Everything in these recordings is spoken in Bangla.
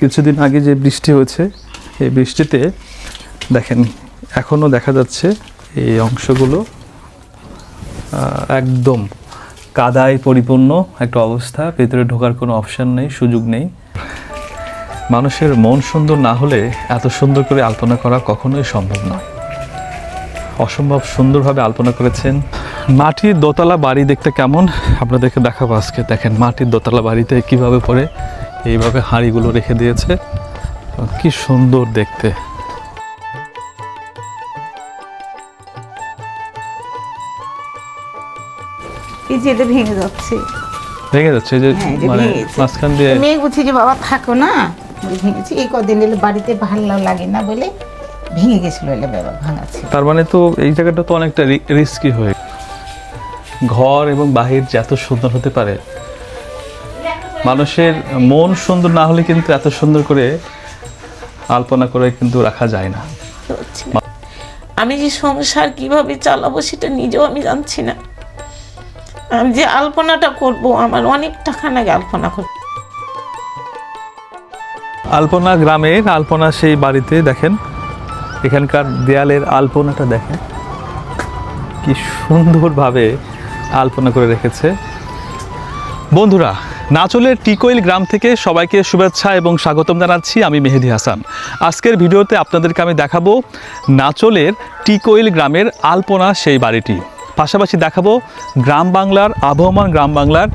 কিছুদিন আগে যে বৃষ্টি হয়েছে, এই বৃষ্টিতে দেখেন, এখনও দেখা যাচ্ছে এই অংশগুলো একদম কাদায় পরিপূর্ণ একটা অবস্থা। ভেতরে ঢোকার কোনো অপশান নেই, সুযোগ নেই। মানুষের মন সুন্দর না হলে এত সুন্দর করে আলপনা করা কখনোই সম্ভব নয় অসম্ভব সুন্দরভাবে আলপনা করেছেন। মাটির দোতলা বাড়ি দেখতে কেমন? আপনাদেরকে দেখাবো আজকে। দেখেন, মাটির দোতলা বাড়িতে কীভাবে পরে এইভাবে হাঁড়িগুলো রেখে দিয়েছে। কি সুন্দর দেখতে। এই যে এটা ভেঙে যাচ্ছে। ভেঙে যাচ্ছে যে হ্যাঁ, মানে মাঝখান দিয়ে মেয়ে বলছে যে বাবা থাকো না। ভেঙেছি। এই কদিন এলে বাড়িতে ভালো লাগে না বলে ভেঙে গেছিল এলে বাবা ভাঙাচ্ছে। তার মানে তো এই জায়গাটা তো অনেকটা রিস্কি হয়ে ঘর এবং বাহির যে এত সুন্দর হতে পারে মানুষের মন সুন্দর না হলে কিন্তু এত সুন্দর করে আলপনা করে কিন্তু রাখা যায় না। আমি যে সংসার কীভাবে চালাবো সেটা নিজেও আমি জানছি না। আমি যে আলপনাটা করব আমার অনেক টাকা লাগে আলপনা করতে আলপনা গ্রামের আলপনা সেই বাড়িতে দেখেন এখানকার দেয়ালের আলপনাটা দেখেন কি সুন্দরভাবে আলপনা করে রেখেছে। বন্ধুরা নাচলের টিকোইল গ্রাম থেকে সবাইকে শুভেচ্ছা এবং স্বাগতম জানাচ্ছি আমি মেহেদি হাসান। আজকের ভিডিওতে আপনাদেরকে আমি দেখাবো নাচলের টিকোইল গ্রামের আলপনা সেই বাড়িটি। পাশাপাশি দেখাবো গ্রাম বাংলার আবহমান গ্রাম বাংলার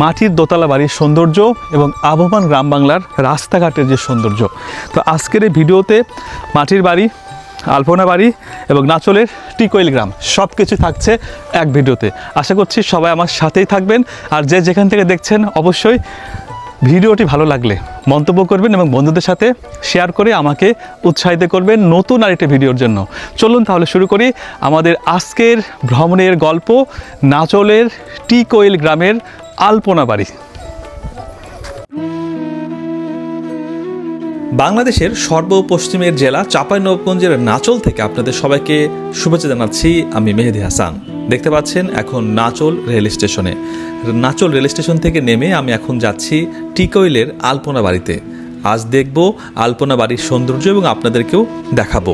মাটির দোতলা বাড়ির সৌন্দর্য এবং আবহমান গ্রাম বাংলার রাস্তাঘাটের যে সৌন্দর্য। তো আজকের এই ভিডিওতে মাটির বাড়ি আলপনা বাড়ি এবং নাচলের টিকোয়েল গ্রাম। সব কিছু থাকছে এক ভিডিওতে। আশা করছি সবাই আমার সাথেই থাকবেন। আর যে যেখান থেকে দেখছেন, অবশ্যই ভিডিওটি ভালো লাগলে মন্তব্য করবেন এবং বন্ধুদের সাথে শেয়ার করে আমাকে উৎসাহিত করবেন নতুন আরেকটি ভিডিওর জন্য। চলুন তাহলে শুরু করি আমাদের আজকের ভ্রমণের গল্প, নাচলের টিকোয়েল গ্রামের আলপনা বাড়ি। বাংলাদেশের সর্বপশ্চিমের জেলা চাঁপাইনবাবগঞ্জের নাচল থেকে আপনাদের সবাইকে শুভেচ্ছা জানাচ্ছি, আমি মেহেদি হাসান। দেখতে পাচ্ছেন এখন নাচল রেল স্টেশনে। নাচল রেল স্টেশন থেকে নেমে আমি এখন যাচ্ছি টিকইলের আলপনা বাড়িতে। আজ দেখব আলপনা বাড়ির সৌন্দর্য এবং আপনাদেরকেও দেখাবো।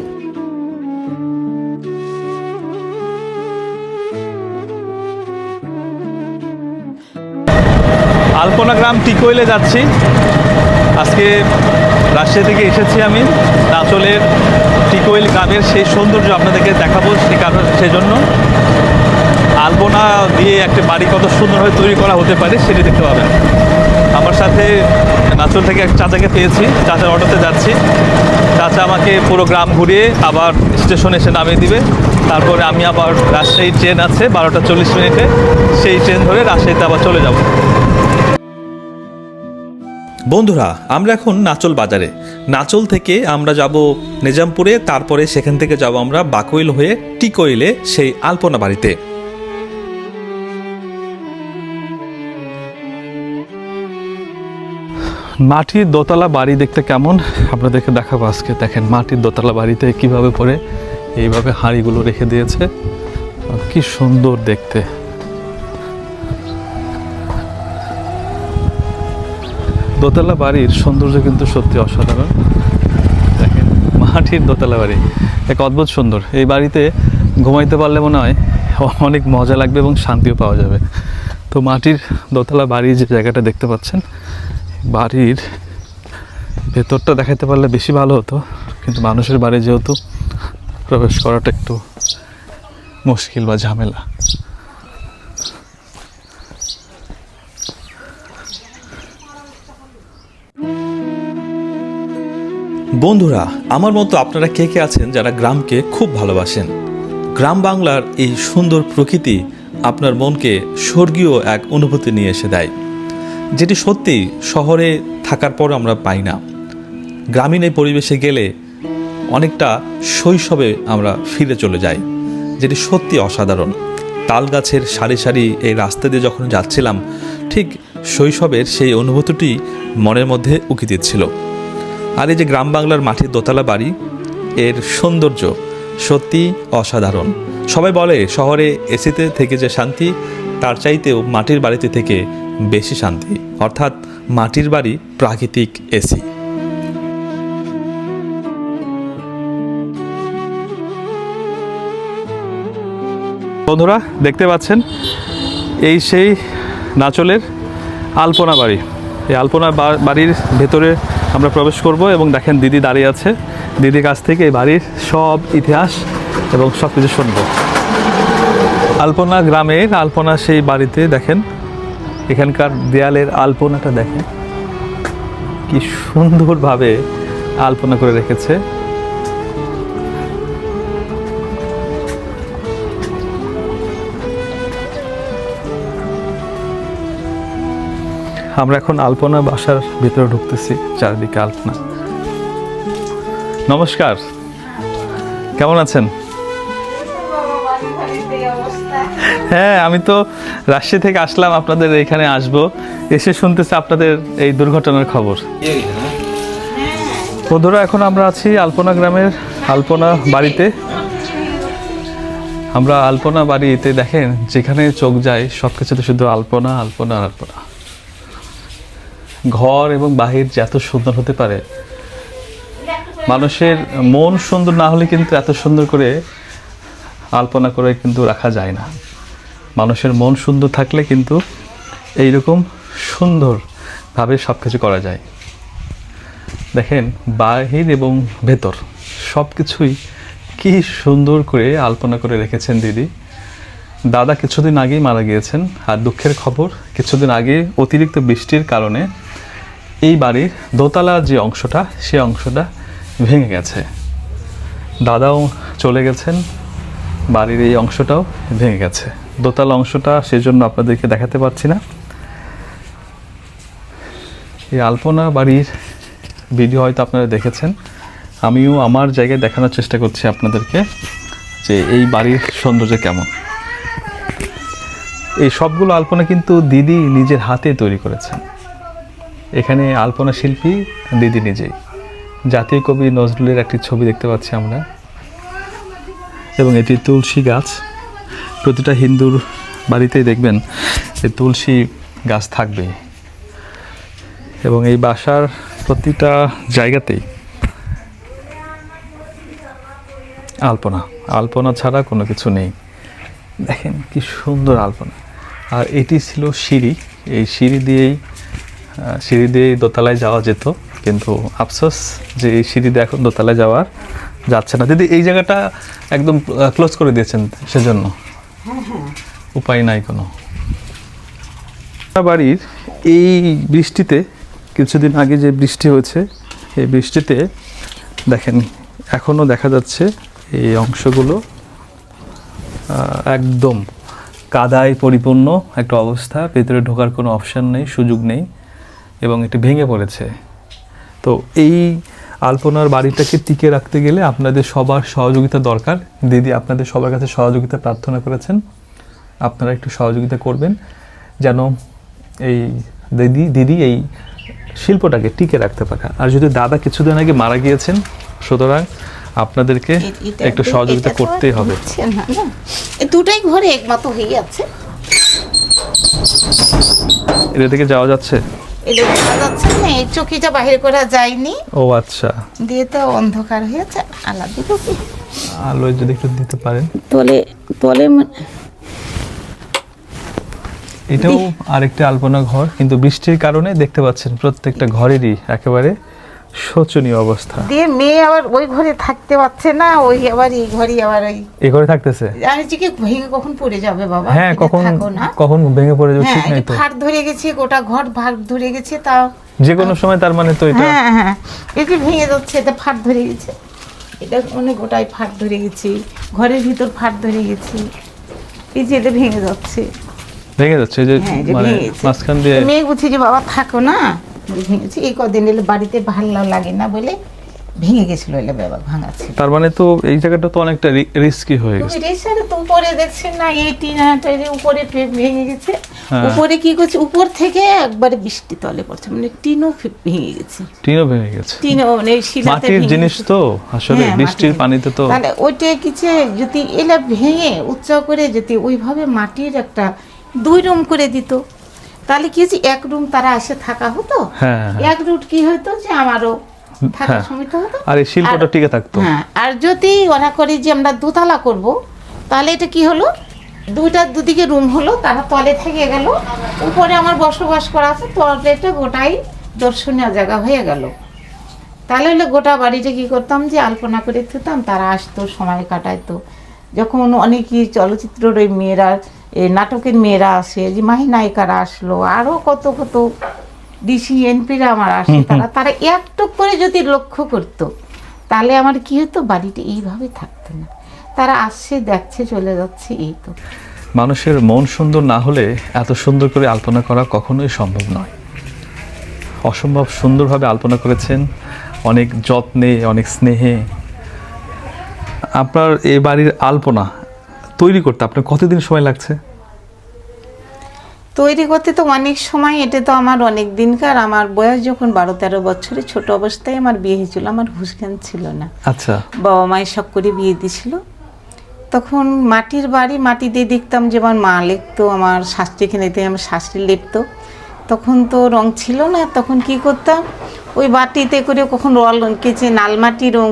আলপনা গ্রাম টিকইলে যাচ্ছি। আজকে রাজশাহী থেকে এসেছি আমি। নাচলের টিকোয়েল গ্রামের সেই সৌন্দর্য আপনাদেরকে দেখাবো সে কারণ সেজন্য। আলপনা দিয়ে একটা বাড়ি কত সুন্দরভাবে তৈরি করা হতে পারে সেটি দেখতে পাবেন। আমার সাথে নাচল থেকে এক চাচাকে পেয়েছি। চাচার অটোতে যাচ্ছি। চাচা আমাকে পুরো গ্রাম ঘুরিয়ে আবার স্টেশনে এসে নামিয়ে দিবে। তারপরে আমি আবার রাজশাহী ট্রেন আছে বারোটা চল্লিশ মিনিটে। সেই ট্রেন ধরে রাজশাহীতে আবার চলে যাব। বন্ধুরা, আমরা এখন নাচল বাজারে। নাচল থেকে আমরা যাব নিজামপুরে, তারপরে সেখান থেকে যাব আমরা বাকইল হয়ে টিকইলে সেই আলপনা বাড়িতে। মাটির দোতলা বাড়ি দেখতে কেমন? আপনাদেরকে দেখাবো আজকে। দেখেন, মাটির দোতলা বাড়িতে কীভাবে পরে এইভাবে হাঁড়িগুলো রেখে দিয়েছে। কি সুন্দর দেখতে। দোতলা বাড়ির সৌন্দর্য কিন্তু সত্যি অসাধারণ। দেখেন, মাটির দোতলা বাড়ি। এক অদ্ভুত সুন্দর। এই বাড়িতে ঘুমাইতে পারলে মনে হয় অনেক মজা লাগবে এবং শান্তিও পাওয়া যাবে। তো মাটির দোতলা বাড়ির যে জায়গাটা দেখতে পাচ্ছেন, বাড়ির ভেতরটা দেখাতে পারলে বেশি ভালো হতো। কিন্তু মানুষের বাড়ি যেহেতু প্রবেশ করাটা একটু মুশকিল বা ঝামেলা। বন্ধুরা, আমার মতো আপনারা কে কে আছেন যারা গ্রামকে খুব ভালোবাসেন? গ্রাম বাংলার এই সুন্দর প্রকৃতি আপনার মনকে স্বর্গীয় এক অনুভূতি নিয়ে এসে দেয়, যেটি সত্যি শহরে থাকার পর আমরা পাই না। গ্রামীণ এই পরিবেশে গেলে অনেকটা শৈশবে আমরা ফিরে চলে যাই, যেটি সত্যি অসাধারণ। তাল গাছের সারি সারি এই রাস্তা দিয়ে যখন যাচ্ছিলাম, ঠিক শৈশবের সেই অনুভূতিটি মনের মধ্যে উকি দিচ্ছিল। আর এই যে গ্রাম বাংলার মাটির দোতলা বাড়ি, এর সৌন্দর্য সত্যি অসাধারণ। সবাই বলে, শহরে এসিতে থেকে যে শান্তি, তার চাইতেও মাটির বাড়িতে থেকে বেশি শান্তি। অর্থাৎ মাটির বাড়ি প্রাকৃতিক এসি। বন্ধুরা, দেখতে পাচ্ছেন, এই সেই নাচলের আলপনা বাড়ি। এই আলপনা বাড়ির ভেতরে আমরা প্রবেশ করব এবং দেখেন দিদি দাঁড়িয়ে আছে। দিদির কাছ থেকে এই বাড়ির সব ইতিহাস এবং সব কিছু শুনব। আলপনা গ্রামের আলপনা সেই বাড়িতে দেখেন, এখানকার দেয়ালের আলপনাটা দেখেন, কি সুন্দরভাবে আলপনা করে রেখেছে। আমরা এখন আলপনা বাসার ভিতরে ঢুকতেছি, চারিদিকে আলপনা। নমস্কার। কেমন আছেন? হ্যাঁ আমি তো রাজশাহী থেকে আসলাম, আপনাদের এখানে আসব। এসে শুনতেছি আপনাদের এই দুর্ঘটনার খবর। বন্ধুরা, এখন আমরা আছি আলপনা গ্রামের আলপনা বাড়িতে। আমরা আলপনা বাড়িতে দেখেন, যেখানে চোখ যায় সব কিছুতে শুধু আলপনা আলপনা আলপনা। ঘর এবং বাহির যে এত সুন্দর হতে পারে, মানুষের মন সুন্দর না হলে কিন্তু এত সুন্দর করে আলপনা করে কিন্তু রাখা যায় না। মানুষের মন সুন্দর থাকলে কিন্তু এই এইরকম সুন্দরভাবে সব কিছু করা যায়। দেখেন, বাহির এবং ভেতর সব কিছুই কি সুন্দর করে আলপনা করে রেখেছেন দিদি। দাদা কিছুদিন আগেই মারা গিয়েছেন আর দুঃখের খবর, কিছুদিন আগে অতিরিক্ত বৃষ্টির কারণে এই বাড়ির দোতলা যে অংশটা, সে অংশটা ভেঙে গেছে। দাদাও চলে গেছেন, বাড়ির এই অংশটাও ভেঙে গেছে। দোতলা অংশটা সেজন্য আপনাদেরকে দেখাতে পারছি না। এই আলপনা বাড়ির ভিডিও হয়তো আপনারা দেখেছেন। আমিও আমার জায়গায় দেখানোর চেষ্টা করছি আপনাদেরকে যে এই বাড়ির সৌন্দর্য কেমন। এই সবগুলো আলপনা কিন্তু দিদি নিজের হাতে তৈরি করেছেন। এখানে আলপনা শিল্পী দিদি নিজেই। জাতীয় কবি নজরুলের একটি ছবি দেখতে পাচ্ছি আমরা। এবং এটি তুলসী গাছ। প্রতিটা হিন্দুর বাড়িতেই দেখবেন যে তুলসী গাছ থাকবে। এবং এই বাসার প্রতিটা জায়গাতেই আলপনা। আলপনা ছাড়া কোনো কিছু নেই। দেখেন কি সুন্দর আলপনা। আর এটি ছিল সিঁড়ি। এই সিঁড়ি দিয়েই সিঁড়ি দিয়েই দোতলায় যাওয়া যেত। কিন্তু আফসোস যে এই সিঁড়ি দিয়ে এখন দোতলায় যাওয়ার যাচ্ছে না। দিদি, এই জায়গাটা একদম ক্লোজ করে দিয়েছেন সেজন্য। উপায় নাই কোনো। বাড়ির এই বৃষ্টিতে, কিছুদিন আগে যে বৃষ্টি হয়েছে, এই বৃষ্টিতে দেখেন এখনও দেখা যাচ্ছে এই অংশগুলো একদম কাদায় পরিপূর্ণ একটা অবস্থা, ভেতরে ঢোকার কোনো অপশান নেই, সুযোগ নেই এবং এটি ভেঙে পড়েছে। তো এই আলপনার বাড়িটাকে টিকে রাখতে গেলে আপনাদের সবার সহযোগিতা দরকার। দিদি আপনাদের সবার কাছে সহযোগিতা প্রার্থনা করেছেন। আপনারা একটু সহযোগিতা করবেন যেন এই দিদি দিদি এই শিল্পটাকে টিকে রাখতে পারে। আর যদি দাদা কিছুদিন আগে মারা গিয়েছেন, সুতরাং আপনাদেরকে একটু সহযোগিতা এটা তো করতেই হবে। দুটাই ঘরে একমাত্র হয়ে যাচ্ছে এটা থেকে যাওয়া যাচ্ছে? এটা দেখা যাচ্ছে না এই চকিটা বাহির করা যায়নি। ও আচ্ছা। দিয়ে তো অন্ধকার হয়েছে আলাদা দিব কি আলোয় যদি একটু দিতে পারেন। তলে তলে এটাও আরেকটি আলপনা ঘর কিন্তু বৃষ্টির কারণে দেখতে পাচ্ছেন প্রত্যেকটা ঘরেরই একেবারে শোচনীয় অবস্থা। দিয়ে মেয়ে আবার ওই ঘরে থাকতে পারছে না ওই আবার এই ঘরে আবার ওই এ ঘরে থাকতেছে? আমি যে কি ভেঙে কখন পড়ে যাবে বাবা হ্যাঁ কখন কখন ভেঙে পড়ে যাবে হ্যাঁ ঠিক নাই তো। ফাট ধরে গেছে গোটা ঘর ভাগ ধরে গেছে তাও যে কোনো সময় তার মানে তো এটা। হ্যাঁ হ্যাঁ এই যে ভেঙে যাচ্ছে এটা ফাট ধরে গেছে। এটা মানে গোটাই ফাট ধরে গেছে ঘরের ভিতর ফাট ধরে গেছে। এই যে এটা ভেঙে যাচ্ছে। ভেঙে যাচ্ছে যে হ্যাঁ মানে ভেঙে গেছে। মাঝখান দিয়ে মেয়ে বলছে যে বাবা থাকো না। ভেঙেছে। এই কদিন এলে বাড়িতে ভালো লাগে না বলে ভেঙে গেছিল এলে বাবা ভাঙাচ্ছে। তার মানে তো এই জায়গাটা তো অনেকটা রিস্কি হয়ে গেছে। রেসারে তো উপরে দেখছেন না এই টিনাটা যে উপরে ভেঙে গেছে। হ্যাঁ। উপরে কি করছে? উপর থেকে একবারে বৃষ্টি তলে পড়ছে মানে টিনও ভেঙে গেছে। টিনও ভেঙে গেছে। টিনও মানে শিলাতে মাটির জিনিস তো আসলে হ্যাঁ, বৃষ্টির। পানিতে তো। তাহলে ওইটা কিছু যদি এলা ভেঙে উচ্চ করে যদি ওইভাবে মাটির একটা দুই রুম করে দিত তাহলে কি হচ্ছে এক রুম তারা এসে থাকা হতো? হ্যাঁ হ্যাঁ। এক রুট কি হতো যে আমারও থাকার হ্যাঁ। হতো? আর এই শিল্পটা টিকে থাকতো। হ্যাঁ আর যদি ওরা করে যে আমরা দোতলা করব তাহলে এটা কি হলো? দুইটা দুদিকে রুম হলো তারা তলে থেকে গেল। উপরে আমার বসবাস করা আছে টয়লেটটা গোটাই দর্শনীয় জায়গা হয়ে গেল। তাহলে হলে গোটা বাড়িটা কি করতাম যে আলপনা করে থুতাম তারা আসতো সময় কাটাইতো। যখন অনেকই চলচ্চিত্রের ওই মেয়েরা এই নাটকের মেয়েরা আসে যে মাহি নায়িকারা আসলো আরও কত কত ডিসি এনপিরা আমার আসে তারা তারা একটু করে যদি লক্ষ্য করতো তাহলে আমার কি হতো? বাড়িটা এইভাবে থাকতো না। তারা আসছে দেখছে চলে যাচ্ছে এই তো। মানুষের মন সুন্দর না হলে এত সুন্দর করে আলপনা করা কখনোই সম্ভব নয়। অসম্ভব সুন্দরভাবে আলপনা করেছেন অনেক যত্নে অনেক স্নেহে। আপনার এ বাড়ির আলপনা তৈরি করতে আপনার কতদিন সময় লাগছে? তৈরি করতে তো অনেক সময় এটা তো আমার অনেক দিনকার। আমার বয়স যখন বারো তেরো বছরে ছোট অবস্থায় আমার বিয়ে হয়েছিল। আমার হুশ জ্ঞান ছিল না। আচ্ছা। বাবা মায়ের সব করে বিয়ে দিছিল তখন মাটির বাড়ি মাটি দিয়ে দেখতাম যে আমার মা লিখতো আমার শাস্ত্রী কিনেতে আমার শাস্ত্রী লিখতো। তখন তো রং ছিল না। তখন কি করতাম? ওই বাটিতে করে কখন রল কেচে নাল মাটি রং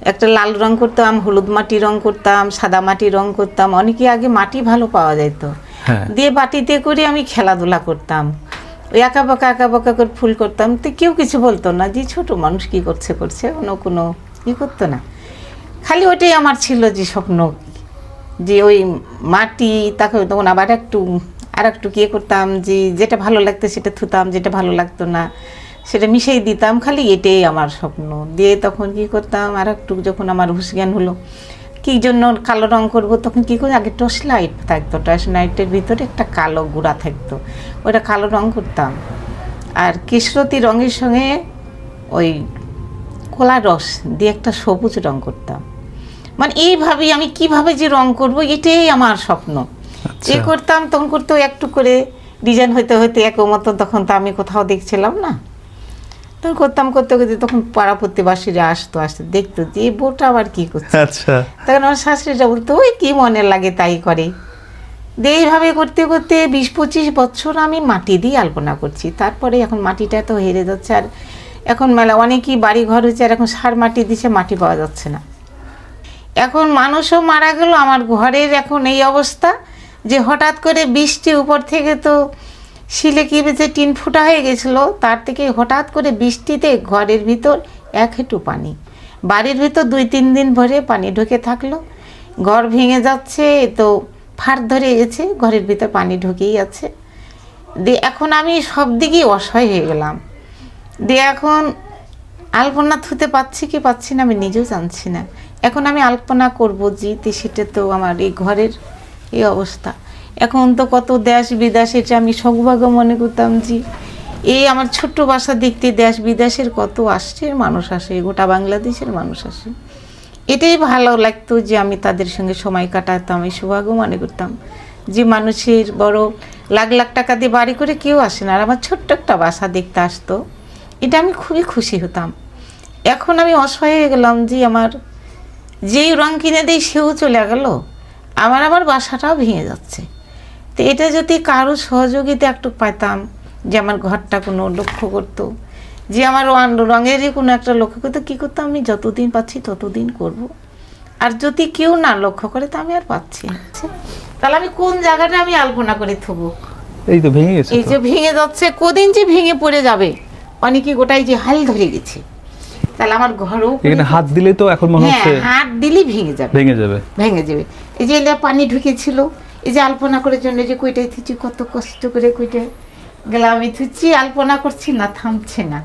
একটা লাল রং করতাম হলুদ মাটি রং করতাম সাদা মাটি রং করতাম অনেকে আগে মাটি ভালো পাওয়া যেত হ্যাঁ। দিয়ে বাটিতে করে আমি খেলাধুলা করতাম। ওই আঁকা বাঁকা আঁকা বাঁকা করে ফুল করতাম। তো কেউ কিছু বলতো না যে ছোট মানুষ কি করছে করছে? অন্য কোনো ই করতো না। খালি ওইটাই আমার ছিল যে স্বপ্ন। যে ওই মাটি তাকে তখন আবার একটু আর একটু কি করতাম যে যেটা ভালো লাগতো সেটা থুতাম যেটা ভালো লাগতো না। সেটা মিশিয়ে দিতাম খালি এটাই আমার স্বপ্ন। দিয়ে তখন কি করতাম আর একটু যখন আমার হুশ জ্ঞান হলো কি জন্য কালো রং করব তখন কি করি আগে টর্চ লাইট থাকতো টর্চ লাইটের ভিতরে একটা কালো গুঁড়া থাকতো ওটা কালো রং করতাম। আর কেশরতি রঙের সঙ্গে ওই কলা রস দিয়ে একটা সবুজ রং করতাম। মানে এইভাবেই আমি কীভাবে যে রং করব এটাই আমার স্বপ্ন। আচ্ছা। এ করতাম তখন করতে একটু করে ডিজাইন হইতে হইতে এক মতো তখন তো আমি কোথাও দেখছিলাম না। তখন করতাম করতে করতে তখন পাড়া প্রতিবাসীরা আসতো আসতো। দেখতো যে বউটা আবার কি করছে। আচ্ছা। তখন আমার শাশুড়িটা বলতো ওই কি মনে লাগে তাই করে? দিয়ে এইভাবে করতে করতে বিশ পঁচিশ বছর আমি মাটি দিয়ে আলপনা করছি। তারপরে এখন মাটিটা তো হেরে যাচ্ছে আর এখন মেলা অনেকই বাড়ি ঘর হয়েছে আর এখন সার মাটি দিছে মাটি পাওয়া যাচ্ছে না। এখন মানুষও মারা গেল আমার ঘরের এখন এই অবস্থা যে হঠাৎ করে বৃষ্টি উপর থেকে তো শিলে কি বেঁচে টিন ফুটা হয়ে গেছিল? তার থেকে হঠাৎ করে বৃষ্টিতে ঘরের ভিতর এক হেঁটু পানি। বাড়ির ভিতর দুই তিন দিন ভরে পানি ঢুকে থাকল। ঘর ভেঙে যাচ্ছে, তো ফার ধরে গেছে ঘরের ভিতর পানি ঢুকেই আছে। দিয়ে এখন আমি সব দিকেই অসহায় হয়ে গেলাম। দিয়ে এখন আলপনা থুতে পাচ্ছি কি পাচ্ছি না আমি নিজেও জানছি না। এখন আমি আলপনা করব, জিতে সেটা তো আমার এই ঘরের এই অবস্থা। এখন তো কত দেশ বিদেশ এটা আমি সৌভাগ্য মনে করতাম যে এই আমার ছোট্ট বাসা দেখতে দেশ বিদেশের কত আসছে মানুষ আসে, গোটা বাংলাদেশের মানুষ আসে। এটাই ভালো লাগতো যে আমি তাদের সঙ্গে সময় কাটাতাম আমি সৌভাগ্য মনে করতাম যে মানুষের বড় লাখ লাখ টাকা দিয়ে বাড়ি করে কেউ আসে না, আর আমার ছোট্ট একটা বাসা দেখতে আসতো। এটা আমি খুবই খুশি হতাম। এখন আমি অসহায় হয়ে গেলাম যে আমার যেই রং কিনে দেয় সেও চলে গেল, আমার আবার বাসাটাও ভেঙে যাচ্ছে। তো এটা যদি কারও সহযোগিতা একটু পাইতাম যে আমার ঘরটা কোনো লক্ষ্য করতো যে আমার রঙেরই কোনো একটা লক্ষ্য করতো কী করতো আমি যতদিন পাচ্ছি ততদিন করব। আর যদি কেউ না লক্ষ্য করে তা আমি আর পাচ্ছি তাহলে আমি কোন জায়গাটা আমি আলপনা করে থবো? এই তো ভেঙে গেছে এই যে ভেঙে যাচ্ছে কদিন যে ভেঙে পড়ে যাবে অনেকে গোটাই যে হাল ধরে গেছে। তাহলে আমার ঘরও এখানে হাত দিলে তো এখন মনে হ্যাঁ হচ্ছে হাত দিলেই ভেঙে যাবে। ভেঙে যাবে। ভেঙে যাবে। এই যে পানি ঢুকেছিল এই যে আলপনা করার জন্য যে কইটাই থুচি কত কষ্ট করে কইটে গেলাম আমি থুচি আলপনা করছি না থামছে না।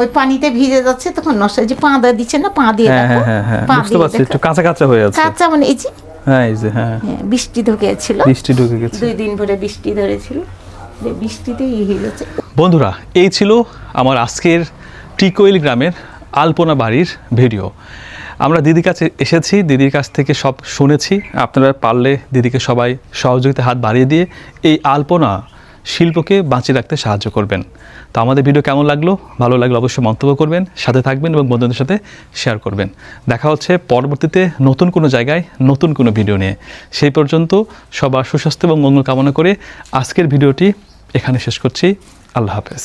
ওই পানিতে ভিজে যাচ্ছে তখন নষ্ট যে পা দা দিচ্ছে না পা দিয়ে হ্যাঁ হ্যাঁ হ্যাঁ পা বুঝতে দিয়ে পারছি। একটু কাঁচা কাঁচা হয়ে আছে। কাঁচা মানে এই যে হ্যাঁ এই যে হ্যাঁ। বৃষ্টি ঢুকেছিল বৃষ্টি ঢুকে গেছে। দুই দিন ধরে বৃষ্টি ধরেছিল। বৃষ্টিতে ই হয়ে যাচ্ছে বন্ধুরা এই ছিল আমার আজকের টিকোইল গ্রামের আলপনা বাড়ির ভিডিও। আমরা দিদির কাছে এসেছি, দিদির কাছ থেকে সব শুনেছি। আপনারা পারলে দিদিকে সবাই সহযোগিতা হাত বাড়িয়ে দিয়ে এই আলপনা শিল্পকে বাঁচিয়ে রাখতে সাহায্য করবেন। তো আমাদের ভিডিও কেমন লাগল? ভালো লাগলে অবশ্যই মন্তব্য করবেন, সাথে থাকবেন এবং বন্ধুদের সাথে শেয়ার করবেন। দেখা হচ্ছে পরবর্তীতে নতুন কোনো জায়গায়, নতুন কোনো ভিডিও নিয়ে। সেই পর্যন্ত সবার সুস্বাস্থ্য এবং মঙ্গল কামনা করে আজকের ভিডিওটি এখানে শেষ করছি। আল্লাহ হাফেজ।